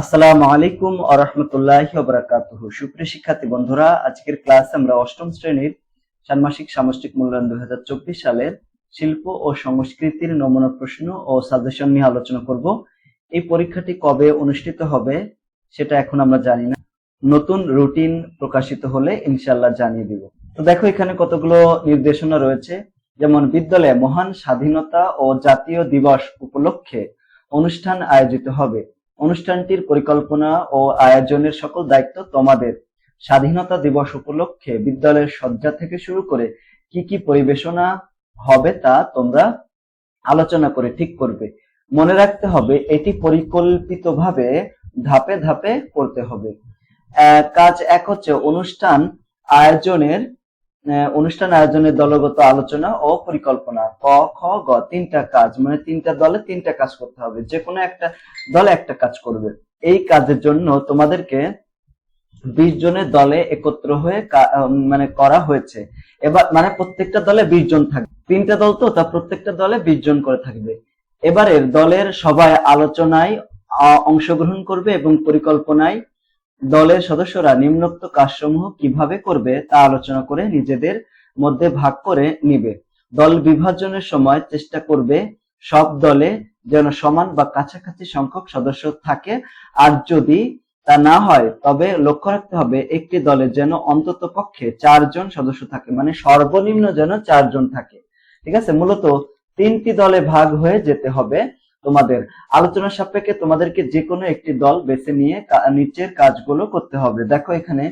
আসসালামু আলাইকুম আরহামতুল্লাহ বারাকাতুহ। সুপ্রিয় শিক্ষার্থী বন্ধুরা, আজকের ক্লাসে আমরা অষ্টম শ্রেণির ষান্মাসিক সামষ্টিক মূল্যায়ন দুই হাজার চব্বিশ সালের শিল্প ও সংস্কৃতির নমুনা প্রশ্ন ও সাজেশন নিয়ে আলোচনা করব। এই পরীক্ষাটি কবে অনুষ্ঠিত হবে সেটা এখন আমরা জানি না। নতুন রুটিন প্রকাশিত হলে ইনশাল্লাহ জানিয়ে দিব। তো দেখো, এখানে কতগুলো নির্দেশনা রয়েছে। যেমন, বিদ্যালয়ে মহান স্বাধীনতা ও জাতীয় দিবস উপলক্ষে অনুষ্ঠান আয়োজিত হবে। অনুষ্ঠানটির পরিকল্পনা ও আয়োজনের সকল দায়িত্ব তোমাদের। স্বাধীনতা দিবস উপলক্ষে বিদ্যালয়ের সজ্জা থেকে শুরু করে কি কি পরিবেশনা হবে তা তোমরা আলোচনা করে ঠিক করবে। মনে রাখতে হবে, এটি পরিকল্পিতভাবে ধাপে ধাপে করতে হবে। কাজ এক হচ্ছে অনুষ্ঠান আয়োজনের অনুষ্ঠান আয়োজনের দলগত আলোচনা ও পরিকল্পনা। ক, খ, গ, তিনটা কাজ মানে তিনটা দলে তিনটা কাজ করতে হবে। যে কোনো একটা দলে একটা কাজ করবে। এই কাজের জন্য তোমাদেরকে বিশ জনের দলে একত্র হয়ে মানে করা হয়েছে। এবার মানে প্রত্যেকটা দলে বিশ জন থাকবে। তিনটা দল তো, তা প্রত্যেকটা দলে বিশ জন করে থাকবে। এবারের দলের সবাই আলোচনায় অংশগ্রহণ করবে এবং পরিকল্পনায় দলের সদস্যরা নিম্নোক্ত কাজসমূহ কীভাবে করবে তা আলোচনা করে নিজেদের মধ্যে ভাগ করে নিবে। দল বিভাজনের সময় চেষ্টা করবে সব দলে যেন সমান বা কাছাকাছি সংখ্যক সদস্য থাকে। আর যদি তা না হয়, তবে লক্ষ্য রাখতে হবে একটি দলে যেন অন্তত পক্ষে চারজন সদস্য থাকে মানে সর্বনিম্ন যেন চারজন থাকে। ঠিক আছে? মূলত তিনটি দলে ভাগ হয়ে যেতে হবে। তোমাদের আলোচনা সাপেক্ষে তোমাদেরকে যে কোনো একটি দল বেছে নিয়ে নিচের কাজগুলো করতে হবে। দেখো এখানে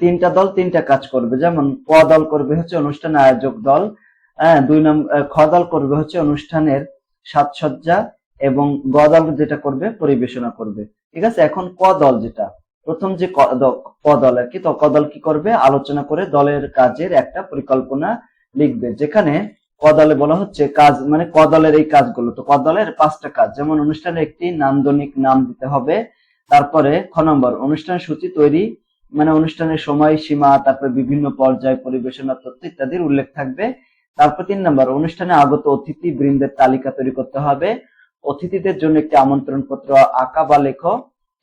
তিনটা দল তিনটা কাজ করবে। যেমন ক দল করবে হচ্ছে অনুষ্ঠান আয়োজক দল হ্যাঁ দুই নম্বর খ দল করবে হচ্ছে অনুষ্ঠানের সাজসজ্জা এবং গ দল যেটা করবে পরিবেশনা করবে। ঠিক আছে? এখন ক দল যেটা? প্রথম যে ক দল আর কি, তো ক দল কি করবে? আলোচনা করে দলের কাজের একটা পরিকল্পনা লিখবে। যেখানে ক দলে বলা হচ্ছে কাজ মানে ক দলের এই কাজগুলো। তো কদলের পাঁচটা কাজ, যেমন অনুষ্ঠানের একটি নান্দনিক নাম দিতে হবে, তারপরে খ নম্বর, অনুষ্ঠান সূচি তৈরি মানে অনুষ্ঠানের সময় সীমা, তারপর বিভিন্ন পর্যায়, পরিবেশনা, তথ্য ইত্যাদির উল্লেখ থাকবে। তারপর তিন নম্বর, অনুষ্ঠানে আগত অতিথি বৃন্দের তালিকা তৈরি করতে হবে। অতিথিদের জন্য একটি আমন্ত্রণ পত্র আঁকা বা লেখো।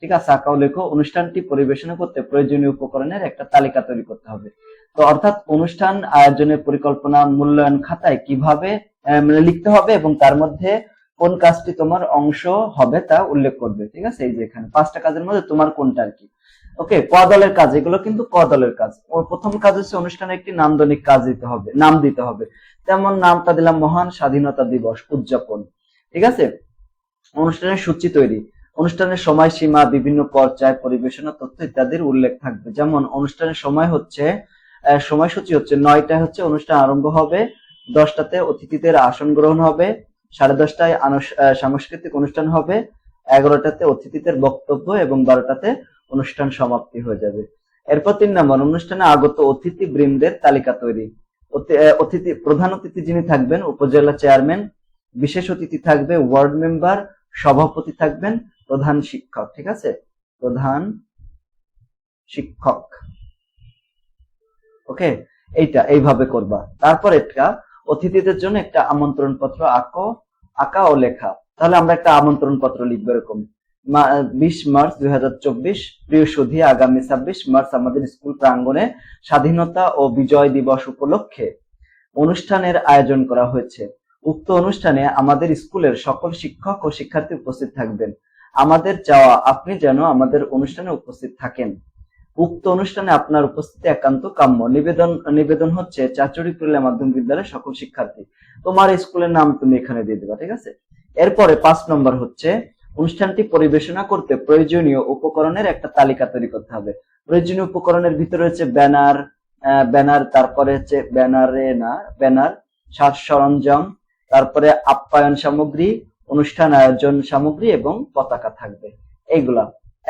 ঠিক আছে, আঁকাও, লেখো। অনুষ্ঠানটি পরিবেশনা করতে প্রয়োজনীয় উপকরণের একটা তালিকা তৈরি করতে হবে। তো অর্থাৎ অনুষ্ঠান আয়োজনের পরিকল্পনা, মূল্যায়ন খাতায় কীভাবে মানে লিখতে হবে এবং তার মধ্যে কোন কাজটি তোমার অংশ হবে তা উল্লেখ করবে, ঠিক আছে? এই যে এখানে পাঁচটা কাজের মধ্যে তোমার কোনটা আর কি? ওকে, ক দলের কাজ, এগুলো কিন্তু ক দলের কাজ। প্রথম কাজ হচ্ছে অনুষ্ঠানে একটি নান্দনিক কাজ দিতে হবে, নাম দিতে হবে। তেমন নামটা দিলাম মহান স্বাধীনতা দিবস, উদযাপন, ঠিক আছে? অনুষ্ঠানের সূচি তৈরি। অনুষ্ঠানের সময়সীমা, বিভিন্ন পর্যায়, পরিবেশনা তথ্য ইত্যাদির উল্লেখ থাকবে। যেমন, অনুষ্ঠানের সময় হচ্ছে সময়সূচি হচ্ছে নয়টায় হচ্ছে অনুষ্ঠান আরম্ভ হবে, দশটাতে অতিথিদের আসন গ্রহণ হবে, সাড়ে দশটায় সাংস্কৃতিক অনুষ্ঠান হবে, এগারোটাতে অতিথিদের বক্তব্য এবং বারোটাতে অনুষ্ঠান সমাপ্তি হয়ে যাবে। এরপর তিন নম্বর, অনুষ্ঠানে আগত অতিথি বৃন্দের তালিকা তৈরি। অতি- অতিথি, প্রধান অতিথি যিনি থাকবেন, উপজেলা চেয়ারম্যান, বিশেষ অতিথি থাকবে, ওয়ার্ড মেম্বার, সভাপতি থাকবেন প্রধান শিক্ষক, ঠিক আছে? প্রধান শিক্ষক। ওকে এইটা এইভাবে করবা। তারপর একটা অতিথিদের জন্য একটা আমন্ত্রণ পত্র আঁকো, আঁকা ও লেখা। তাহলে আমরা একটা আমন্ত্রণ পত্র লিখব এরকম। বিশ মার্চ দুই হাজার চব্বিশ প্রিয় সুধী আগামী ছাব্বিশ মার্চ আমাদের স্কুল প্রাঙ্গণে স্বাধীনতা ও বিজয় দিবস উপলক্ষে অনুষ্ঠানের আয়োজন করা হয়েছে। উক্ত অনুষ্ঠানে আমাদের স্কুলের সকল শিক্ষক ও শিক্ষার্থী উপস্থিত থাকবেন। আমাদের চাওয়া, আপনি যেন আমাদের অনুষ্ঠানে উপস্থিত থাকেন। উক্ত অনুষ্ঠানে আপনার উপস্থিতি একান্ত কাম্য। নিবেদন নিবেদন হচ্ছে চাচুরি কুল্লা মাধ্যমিক বিদ্যালয়ের সকল শিক্ষার্থী। তোমার স্কুলের নাম তুমি এখানে দিয়ে দেবা, ঠিক আছে? এরপরে পাঁচ নম্বর হচ্ছে, অনুষ্ঠানটি পরিবেশনা করতে প্রয়োজনীয় উপকরণের একটা তালিকা তৈরি করতে হবে। প্রয়োজনীয় উপকরণের ভিতরে হচ্ছে ব্যানার ব্যানার, তারপরে হচ্ছে ব্যানারে না, ব্যানার, সাজ সরঞ্জাম, তারপরে আপ্যায়ন সামগ্রী অনুষ্ঠান, আয়োজন, সামগ্রী এবং পতাকা থাকবে। এইগুলা।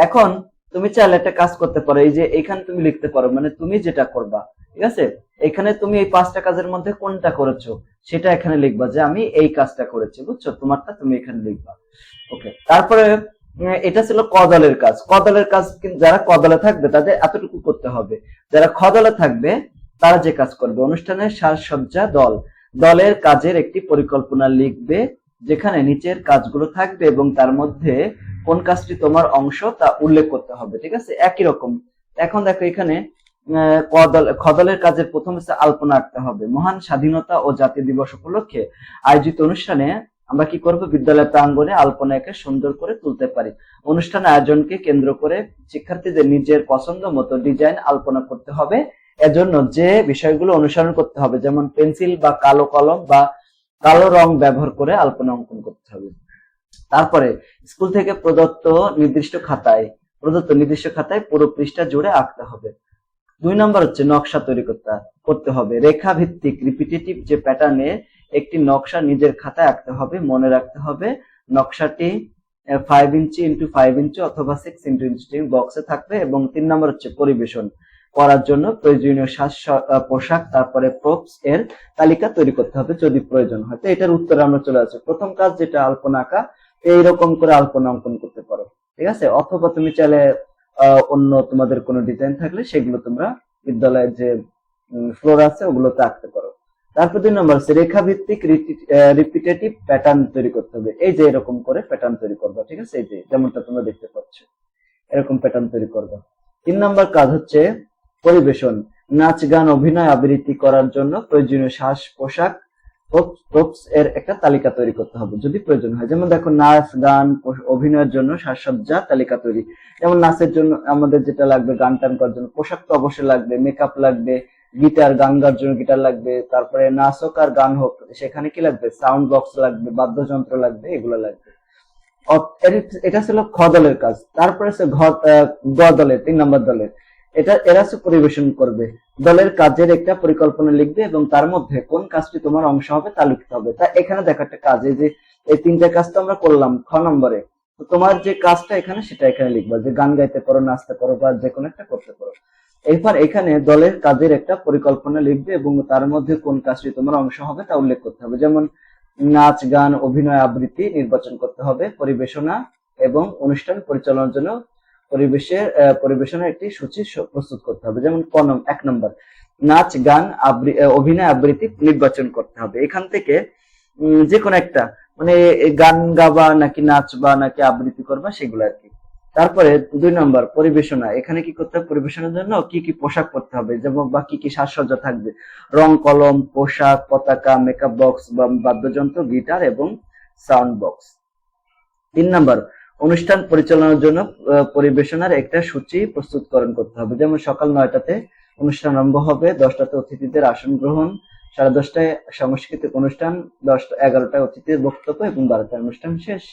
এখন তুমি চাইলে একটা কাজ করতে পারো, এই যে এখানে তুমি লিখতে পারো মানে তুমি যেটা করবা, ঠিক আছে? এখানে তুমি এই পাঁচটা কাজের মধ্যে কোনটা করেছ, সেটা এখানে লিখবা যে আমি এই কাজটা করেছি, বুঝছ? তোমারটা তুমি এখানে লিখবা। ওকে তারপরে এটা ছিল ক দলের কাজ। ক দলের কাজ যারা কদলে থাকবে, তাদের এতটুকু করতে হবে। যারা খ দলে থাকবে, তারা যে কাজ করবে? অনুষ্ঠানের সাজসজ্জা দল। দলের কাজের একটি পরিকল্পনা লিখবে যেখানে নিচের কাজগুলো থাকবে এবং তার মধ্যে কোন কাজটি তোমার অংশ তা উল্লেখ করতে হবে ঠিক আছে? একই রকম। এখন দেখো এখানে আহ, ক দল খ কাজের প্রথম হচ্ছে আলপনা আঁকতে হবে। মহান স্বাধীনতা ও জাতীয় দিবস উপলক্ষে আয়োজিত অনুষ্ঠানে আমরা কি করব? বিদ্যালয় প্রাঙ্গণে আলপনা একে সুন্দর করে তুলতে পারি। অনুষ্ঠান আয়োজনকে কেন্দ্র করে শিক্ষার্থীদের নিজের পছন্দ মতো ডিজাইন আলপনা করতে হবে। এজন্য যে বিষয়গুলো অনুসরণ করতে হবে যেমন পেন্সিল বা কালো কলম বা কালো রং ব্যবহার করে আলপনা অঙ্কন করতে হবে। তারপরে, স্কুল থেকে প্রদত্ত নির্দিষ্ট খাতায়, প্রদত্ত নির্দিষ্ট খাতায় পুরো পৃষ্ঠা জুড়ে আঁকতে হবে। দুই নম্বর হচ্ছে নকশা তৈরি করতে করতে হবে। রেখা ভিত্তিক রিপিটেটিভ যে প্যাটার্নে একটি নকশা নিজের খাতায় আঁকতে হবে, মনে রাখতে হবে, নকশাটি five inch into five inch অথবা সিক্স ইন্টু ইঞ্চি বক্সে থাকবে এবং তিন নম্বর হচ্ছে পরিবেশন। করার জন্য প্রয়োজনীয় সাজ পোশাক, তারপরে প্রপস এর তালিকা তৈরি করতে হবে যদি প্রয়োজন হয়। তো এটার উত্তরে আমরা চলে আসছি। প্রথম কাজ যেটা আলপনা আঁকা এইরকম করে আলপনা অঙ্কন করতে পারো, ঠিক আছে? অথবা তুমি চাইলে অন্য তোমাদের কোনো ডিজাইন থাকলে সেগুলো তোমরা বিদ্যালয়ের যে ফ্লোর আছে ওগুলোতে আঁকতে পারো। তারপর দুই নম্বর হচ্ছে রেখা ভিত্তিক রিপিটেটিভ প্যাটার্ন তৈরি করতে হবে। এই যে এরকম করে প্যাটার্ন তৈরি করবা, ঠিক আছে? এই যে যেমনটা তোমরা দেখতে পাচ্ছ, এরকম প্যাটার্ন তৈরি করবা। তিন নম্বর কাজ হচ্ছে পরিবেশন, নাচ, গান, অভিনয় আবৃত্তি করার জন্য প্রয়োজনীয় শ্বাস পোশাক এর একটা তালিকা তৈরি করতে হবে যদি প্রয়োজন হয়। যেমন দেখো, নাচ, গান অভিনয়ের জন্য সাজসজ্জা তালিকা তৈরি। যেমন নাচের জন্য আমাদের যেটা লাগবে, গান টান করার জন্য পোশাক তো অবশ্যই লাগবে মেকআপ লাগবে, গিটার, গান গাওয়ার জন্য গিটার লাগবে, তারপরে নাচ হোক আর গান হোক, সেখানে কি লাগবে? সাউন্ড বক্স লাগবে, বাদ্যযন্ত্র লাগবে, এগুলো লাগবে। এটা ছিল খ দলের কাজ। তারপরে আছে ঘ দলের, তিন নম্বর দলের। এটা এরা পরিবেশন করবে। দলের কাজের একটা পরিকল্পনা লিখবে এবং তার মধ্যে কোন কাজটি তোমার অংশ হবে তা লিখতে হবে। তা এখানে দেখো একটা কাজ, এই যে এই তিনটা কাজ তো আমরা করলাম খ নম্বরে। তো তোমার যে কাজটা এখানে সেটা এখানে লিখবা, যে গান গাইতে পারো, নাচতে পারো বা যে কোনো একটা করতে পারো। এরপর এখানে দলের কাজের একটা পরিকল্পনা লিখবে এবং তার মধ্যে কোন কাজটি তোমার অংশ হবে তা উল্লেখ করতে হবে। যেমন নাচ, গান, অভিনয়, আবৃত্তি নির্বাচন করতে হবে, পরিবেশনা এবং অনুষ্ঠান পরিচালনার জন্য পরিবেশের পরিবেশনার একটি সূচি প্রস্তুত করতে হবে। যেমন ক নম- এক নম্বর, নাচ, গান অভিনয় আবৃত্তি নির্বাচন করতে হবে। এখান থেকে যে কোনো একটা মানে গান গাবা নাকি নাচবা নাকি আবৃত্তি করবা, সেগুলো আর কি। তারপরে দুই নম্বর, পরিবেশনা। এখানে কি করতে হবে? পরিবেশনের জন্য কি কি পোশাক পরতে হবে? যেমন বা কি কি সাজসজ্জা থাকবে? রং, কলম, পোশাক, পতাকা মেকআপ বক্স বা বাদ্যযন্ত্র, গিটার এবং সাউন্ড বক্স তিন নম্বর অনুষ্ঠান পরিচালনার জন্য পরিবেশনার একটা সূচি প্রস্তুতকরণ করতে হবে। যেমন সকাল নয়টাতে অনুষ্ঠান আরম্ভ হবে, দশটাতে অতিথিদের আসন গ্রহণ, সাড়ে দশটায় সাংস্কৃতিক অনুষ্ঠান, দশটা, এগারোটায় অতিথির বক্তব্য এবং বারোটায় অনুষ্ঠান শেষ।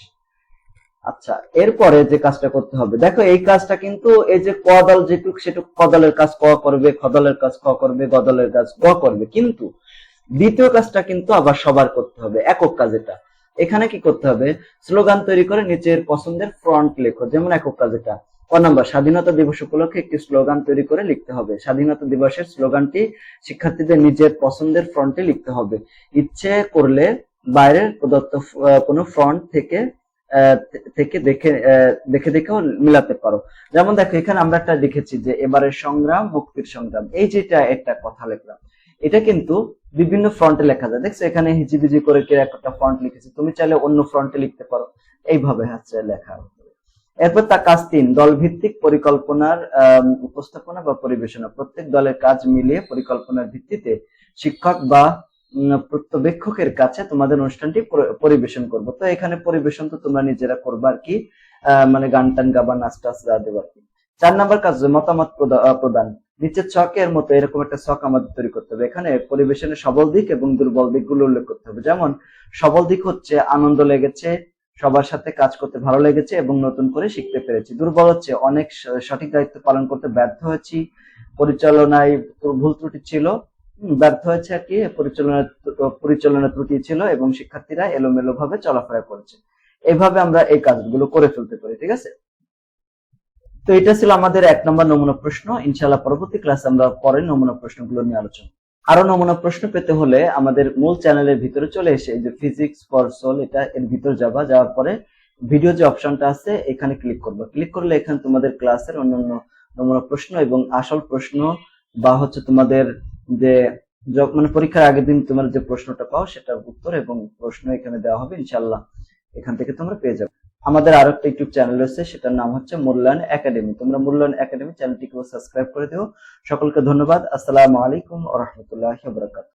আচ্ছা এরপরে যে কাজটা করতে হবে, দেখো এই কাজটা কিন্তু এই যে ক দল যেটুক সেটুক ক দলের কাজ ক করবে, খ কাজ ক করবে, গ দলের কাজ গ করবে, কিন্তু দ্বিতীয় কাজটা কিন্তু আবার সবার করতে হবে, একক কাজ এটা। এখানে কি করতে হবে? স্লোগান তৈরি করে নিচের পছন্দের ফ্রন্ট লেখো। যেমন একক কাজ এটা। ক নম্বর, স্বাধীনতা দিবস উপলক্ষে একটি স্লোগান তৈরি করে লিখতে হবে। স্বাধীনতা দিবসের স্লোগানটি শিক্ষার্থীদের নিজের পছন্দের ফ্রন্টে লিখতে হবে। ইচ্ছে করলে বাইরের প্রদত্ত কোনো ফ্রন্ট থেকে থেকে দেখে দেখে দেখেও মিলাতে পারো। যেমন দেখো, এখানে আমরা একটা লিখেছি যে এবারের সংগ্রাম, মুক্তির সংগ্রাম। এই যেটা একটা কথা লিখলাম। এটা কিন্তু বিভিন্ন ফ্রন্টে লেখা যায়। দেখছ, এখানে হিজিবিজি করে কে একটা ফ্রন্ট লিখেছে। তুমি চাইলে অন্য ফ্রন্টে লিখতে পারো। এইভাবে হচ্ছে লেখা। এরপর তা কাজ তিন দল ভিত্তিক পরিকল্পনার উপস্থাপনা বা পরিবেশনা। প্রত্যেক দলের কাজ মিলিয়ে পরিকল্পনার ভিত্তিতে শিক্ষক বা পর্যবেক্ষকের কাছে তোমাদের অনুষ্ঠানটি পরিবেশন করব। তো এখানে পরিবেশন তো তোমরা নিজেরা করবা আর কি। মানে গান টান গাবা নাচ টাচ যা দেবো চার নাম্বার কাজ মতামত প্রদা- প্রদান। নিচের ছকের মতো এরকম একটা ছক আমাদের তৈরি করতে হবে। এখানে পরিবেশনের সবল দিক এবং দুর্বল দিকগুলো উল্লেখ করতে হবে। যেমন, সবল দিক হচ্ছে আনন্দ লেগেছে, সবার সাথে কাজ করতে ভালো লেগেছে এবং নতুন করে শিখতে পেরেছি। দুর্বল হচ্ছে অনেক সঠিক দায়িত্ব পালন করতে ব্যর্থ হয়েছি, পরিচালনায় ভুল ত্রুটি ছিল ব্যর্থ হয়েছে আর কি পরিচালনা পরিচালনা ত্রুটি ছিল এবং শিক্ষার্থীরা এলোমেলো ভাবে চলাফেরা করেছে। এইভাবে আমরা এই কাজগুলো করে ফেলতে পারি, ঠিক আছে? তো এটা ছিল আমাদের এক নম্বর নমুনা প্রশ্ন। ইনশাল্লাহ পরবর্তী ক্লাসে আমরা পরের নমুনা প্রশ্নগুলো নিয়ে আলোচনা আরও নমুনা প্রশ্ন পেতে হলে আমাদের মূল চ্যানেলের ভিতরে চলে এসে যে ফিজিক্স ফর সোল এটা এর ভিতর যাবা। যাওয়ার পরে ভিডিও যে অপশনটা আছে, এখানে ক্লিক করবে। ক্লিক করলে এখানে তোমাদের ক্লাসের অন্যান্য নমুনা প্রশ্ন এবং আসল প্রশ্ন বা হচ্ছে তোমাদের যে মানে পরীক্ষার আগের দিন তোমার যে প্রশ্নটা পাও, সেটার উত্তর এবং প্রশ্ন এখানে দেওয়া হবে। ইনশাল্লাহ এখান থেকে তোমরা পেয়ে যাবে। আমাদের আরও একটা ইউটিউব চ্যানেল রয়েছে, সেটার নাম হচ্ছে মূল্যায়ন একাডেমি। তোমরা মূল্যায়ন একাডেমি চ্যানেলটিকেও সাবস্ক্রাইব করে দিও। সকলকে ধন্যবাদ। আসসালামু আলাইকুম রাহমাতুল্লাহি ওয়া বারাকাতুহু।